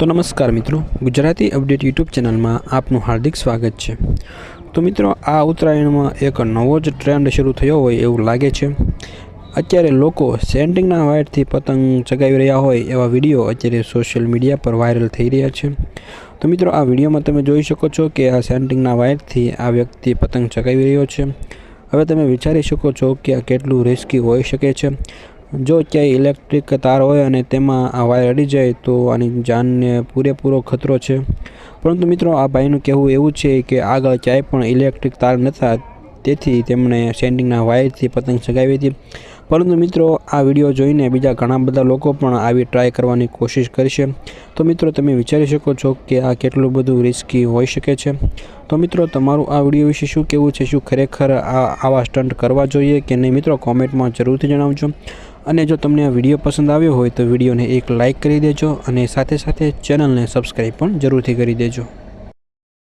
તો નમસ્કાર મિત્રો, ગુજરાતી અપડેટ યુટ્યુબ ચેનલમાં આપનું હાર્દિક સ્વાગત છે. તો મિત્રો, આ ઉત્તરાયણમાં એક નવો જ ટ્રેન્ડ શરૂ થયો હોય એવું લાગે છે. અત્યારે લોકો સેન્ટિંગના વાયરથી પતંગ ચગાવી રહ્યા હોય એવા વીડિયો અત્યારે સોશિયલ મીડિયા પર વાયરલ થઈ રહ્યા છે. તો મિત્રો, આ વિડીયોમાં તમે જોઈ શકો છો કે આ સેન્ટિંગના વાયરથી આ વ્યક્તિ પતંગ ચગાવી રહ્યો છે. હવે તમે વિચારી શકો છો કે આ કેટલું રિસ્કી હોઈ શકે છે. જો ક્યાંય ઇલેક્ટ્રિક તાર હોય અને તેમાં આ વાયર અડી જાય, તો આની જાનને પૂરેપૂરો ખતરો છે. પરંતુ મિત્રો, આ ભાઈનું કહેવું એવું છે કે આગળ ક્યાંય પણ ઇલેક્ટ્રિક તાર નહોતા તેથી તેમણે સેન્ડિંગના વાયરથી પતંગ ચગાવી હતી. પરંતુ મિત્રો, આ વીડિયો જોઈને બીજા ઘણા બધા લોકો પણ આવી ટ્રાય કરવાની કોશિશ કરશે તો મિત્રો, તમે વિચારી શકો છો કે આ કેટલું બધું રિસ્કી હોઈ શકે છે. તો મિત્રો, તમારું આ વીડિયો વિશે શું કહેવું છે? શું ખરેખર આ આવા સ્ટન્ટ કરવા જોઈએ કે નહીં? મિત્રો કોમેન્ટમાં જરૂરથી જણાવજો. અને જો તમને આ વીડિયો પસંદ આવ્યો હોય તો વિડીયોને એક લાઇક કરી દેજો અને સાથે સાથે ચેનલને સબસ્ક્રાઈબ પણ જરૂરથી કરી દેજો.